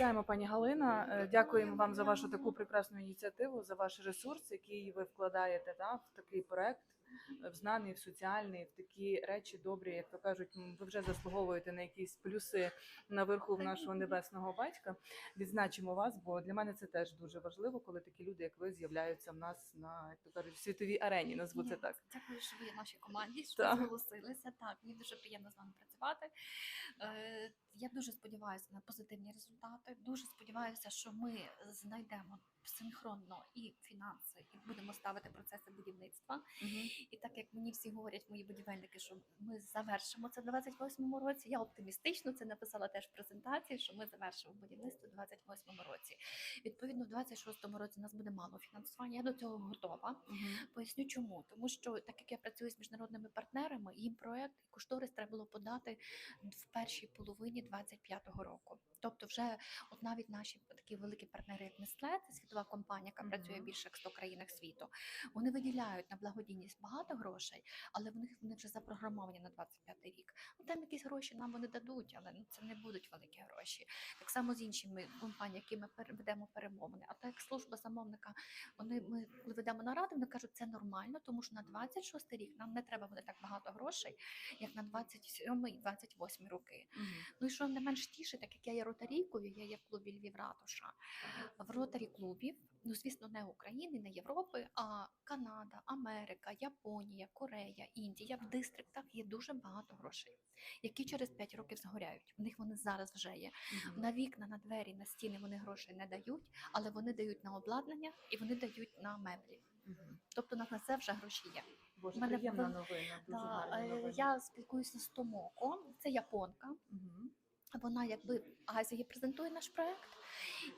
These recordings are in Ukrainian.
Вітаємо, пані Галина. Е, Дякуємо вам за вашу таку прекрасну ініціативу, за ваш ресурс, який ви вкладаєте да, в такий проект, в знаний, в соціальний, в такі речі добрі, як то кажуть, ви вже заслуговуєте на якісь плюси наверху в нашого небесного батька. Відзначимо вас, бо для мене це теж дуже важливо, коли такі люди, як ви, з'являються в нас на як то кажуть, світовій арені. Назву це так. Дякую, що ви є в нашій команді, що Так. ви зголосилися. Так, мені дуже приємно з вами працювати. Е, я дуже сподіваюся на позитивні результати. Дуже сподіваюся, що ми знайдемо синхронно і фінанси, і будемо ставити процеси будівництва. І так як мені всі говорять, мої будівельники, що ми завершимо це в 28-му році. Я оптимістично це написала теж в презентації, що ми завершимо будівництво в 28-му році. Відповідно, в 26-му році у нас буде мало фінансування. Я до цього готова. Мгм. Поясню чому. Тому що так як я працюю з міжнародними партнерами, їм проект і кошторис треба було подати в першій половині 25-го року. Тобто, вже от навіть наші такі великі партнери, як Nestle, це світова компанія, яка працює в більше як 100 країнах світу. Вони виділяють на благодійність багато грошей, але в них вони вже запрограмовані на 25 рік. Ну там якісь гроші нам вони дадуть, але ну це не будуть великі гроші. Так само з іншими компаніями, якими ми ведемо перемовини. А так як служба замовника вони ми коли ведемо наради, вони кажуть, це нормально, тому що на 26 рік нам не треба буде так багато грошей, як на 27 і 28 роки. Мгм. Ну і що не менш тішить, так як я є ротарійкою, я є в клубі Львів Ратуша. В ротарі клубів, ну звісно, не України, не Європи, а Канада, Америка, Японія, Корея, Індія. В дистриктах є дуже багато грошей, які через 5 років згоряють. У них вони зараз вже є. На вікна, на двері, на стіни вони грошей не дають, але вони дають на обладнання і вони дають на меблі. Мгм. Тобто на це вже гроші є. Боже, мене приємна новина, дуже гарна е, новина. я спілкуюся з Томоко, це японка. Мгм. Вона якби Азії презентує наш проект.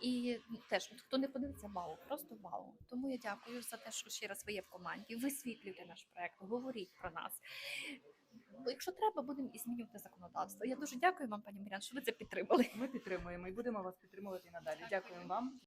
І теж от хто не подивиться, вау, просто вау. Тому я дякую за те, що ще раз ви є в команді. Висвітлюйте наш проект, говоріть про нас. Якщо треба, будемо і змінювати законодавство. Я дуже дякую вам, пані Мірян, що ви це підтримали. Ми підтримуємо і будемо вас підтримувати і надалі. Дякую. Вам.